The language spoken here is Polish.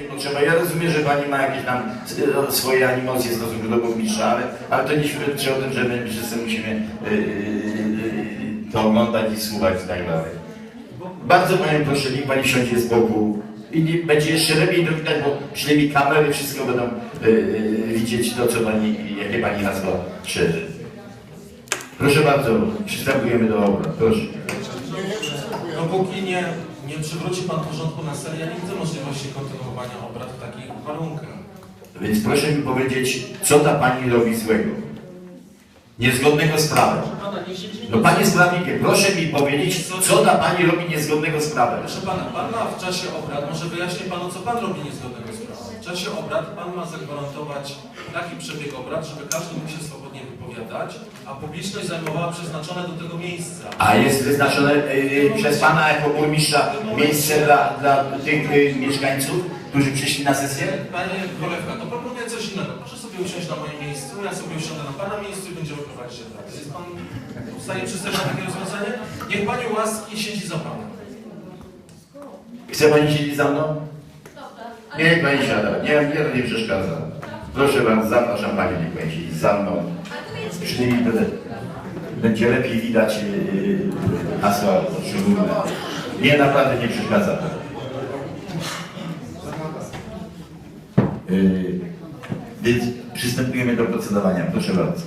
potrzeba. Ja rozumiem, że pani ma jakieś tam e, swoje animozje w stosunku do burmistrza, ale, ale to nie świadczy o tym, że my wszyscy musimy e, e, to oglądać i słuchać i tak dalej. Bardzo panią proszę, niech pani siądzie z boku i nie, będzie jeszcze lepiej to widać, bo przynajmniej kamery wszystko będą e, widzieć to, co pani, jakie pani nazwa szerzy. Proszę bardzo, przystępujemy do obrad. Proszę. Nie, nie przywróci Pan porządku na sali, ja nie widzę możliwości kontynuowania obrad w takich warunkach. Więc proszę mi powiedzieć, co ta pani robi złego? Niezgodnego z prawem. Pana, No panie jest prawnikiem, proszę mi powiedzieć, co ta pani robi niezgodnego z prawem. Proszę Pana, Pan ma w czasie obrad, może wyjaśnię Panu, co Pan robi niezgodnego z prawem. W czasie obrad Pan ma zagwarantować taki przebieg obrad, żeby każdy mógł się swobodnie a publiczność zajmowała przeznaczone do tego miejsca. A jest wyznaczone y, y, przez pana jako burmistrza miejsce dla, dla tych y, mieszkańców, którzy przyszli na sesję? Panie kolega, to proponuję coś innego. Proszę sobie usiąść na moim miejscu, ja sobie usiądę na Pana miejscu i będziemy prowadzić obrady. Jest Pan w stanie przystać na takie rozwiązanie? Niech Pani łaski siedzi za Panem. Chce pani siedzieć za mną? Nie, niech pani siada. Nie, mnie to nie przeszkadza. Proszę bardzo, zapraszam panią, niech pani za mną. Przynajmniej będę, będzie lepiej widać yy, hasła szczególne. Nie, naprawdę nie przeszkadza. Yy, więc przystępujemy do procedowania. Proszę bardzo.